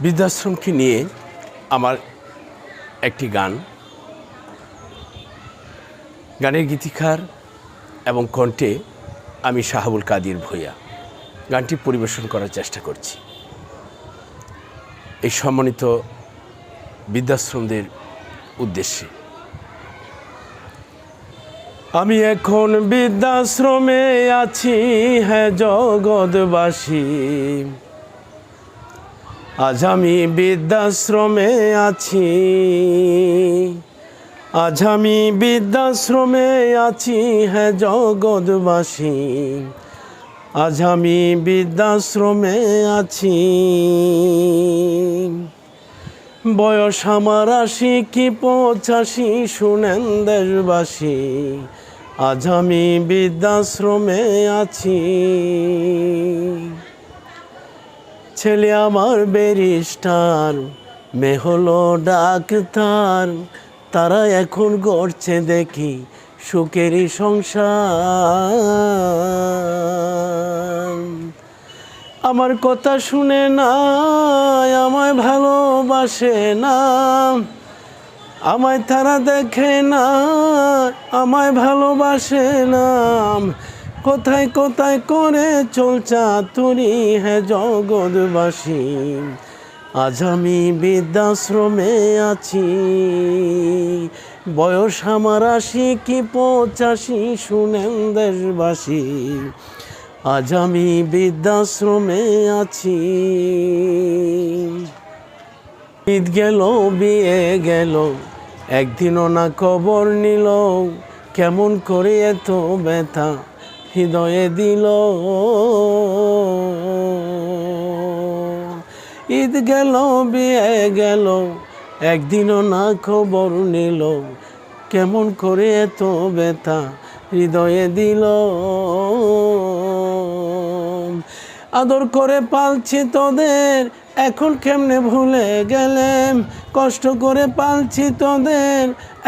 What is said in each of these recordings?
বৃদ্ধাশ্রমকে নিয়ে আমার একটি গান। গানের গীতিকার এবং কণ্ঠে আমি শাহাবুল কাদির ভূঁইয়া। গানটি পরিবেশন করার চেষ্টা করছি। এই সম্মানিত বৃদ্ধাশ্রমদের উদ্দেশ্যে। আমি এখন বৃদ্ধাশ্রমে আছি হ্যাঁ জগৎবাসী। আজ আমি বৃদ্ধাশ্রমে আছি। আজ আমি বৃদ্ধাশ্রমে আছি হ্যাঁ জগৎবাসী। আজ আমি বৃদ্ধাশ্রমে আছি। বয়স আমার আশি, কি পঁচাশি, শুনেন দেশবাসী। আজ আমি বৃদ্ধাশ্রমে আছি। ছেলে আমার ব্যারিস্টার মেয়ে হলো ডাক্তার তারা এখন গড়ছে দেখি সুখেরই সংসার। আমার কথা শুনে না আমায় ভালোবাসে না। আমায় তারা দেখে না, আমায় ভালোবাসে না। কোথায় কোথায় করে চলছা তুরি হ্যাঁ জগৎবাসী? আজ আমি বৃদ্ধাশ্রমে আছি। বয়স আমার আশি, কি পঁচাশি শুনেন দেশবাসী। আজ আমি বৃদ্ধাশ্রমে আছি। ঈদ গেল, বিয়ে গেল, একদিনও না কবর নিল। কেমন করে এত ব্যথা? হৃদয়ে দিল। ঈদ গেল, বিয়ে গেল, একদিনও না খবর নিল। কেমন করে এত ব্যথা হৃদয়ে দিল। আদর করে পালছি তোদের, এখন কেমনে ভুলে গেলেম? কষ্ট করে পালছি তোদের,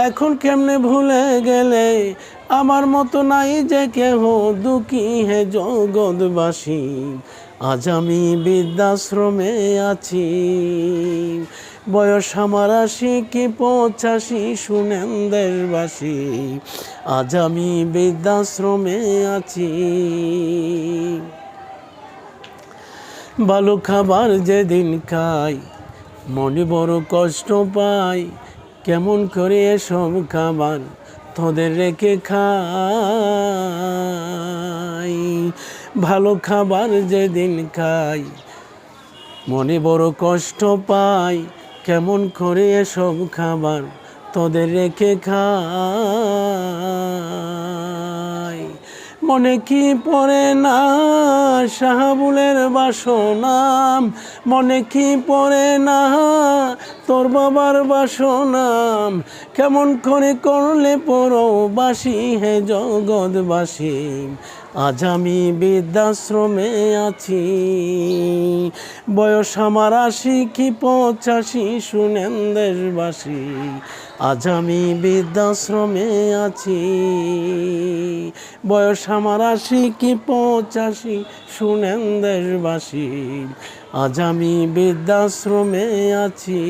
এখন কেমনে ভুলে গেলে? আমার মতো নাই যে কেহ দুঃখী হে জগৎবাসী। আজ আমি বৃদ্ধাশ্রমে আছি। বয়স আমার আশি কি পঁচাশি, শুনেন দেশবাসী। আজ আমি বৃদ্ধাশ্রমে আছি। ভালো খাবার যেদিন খাই, মনে বড় কষ্ট পাই। কেমন করে এসব খাবার তোদের রেখে খাই। ভালো খাবার যেদিন খাই, মনে বড় কষ্ট পাই। কেমন করে সব খাবার তোদের রেখে খাই? মনে কি পরে না? শাহাবুলের বাসনাম মনে কি পরে না? তোর বাবার বাসনাম কেমন করে করলে পরবাসী হে জগৎবাসী? আজ আমি বৃদ্ধাশ্রমে আছি। বয়স আমার আশি কি পঁচাশি, শুনেন দেশবাসী, আজ আমি বৃদ্ধাশ্রমে আছি। বয়স আমার আশি কি পঁচাশি, শুনেন দেশবাসী, আজ আমি বৃদ্ধাশ্রমে আছি।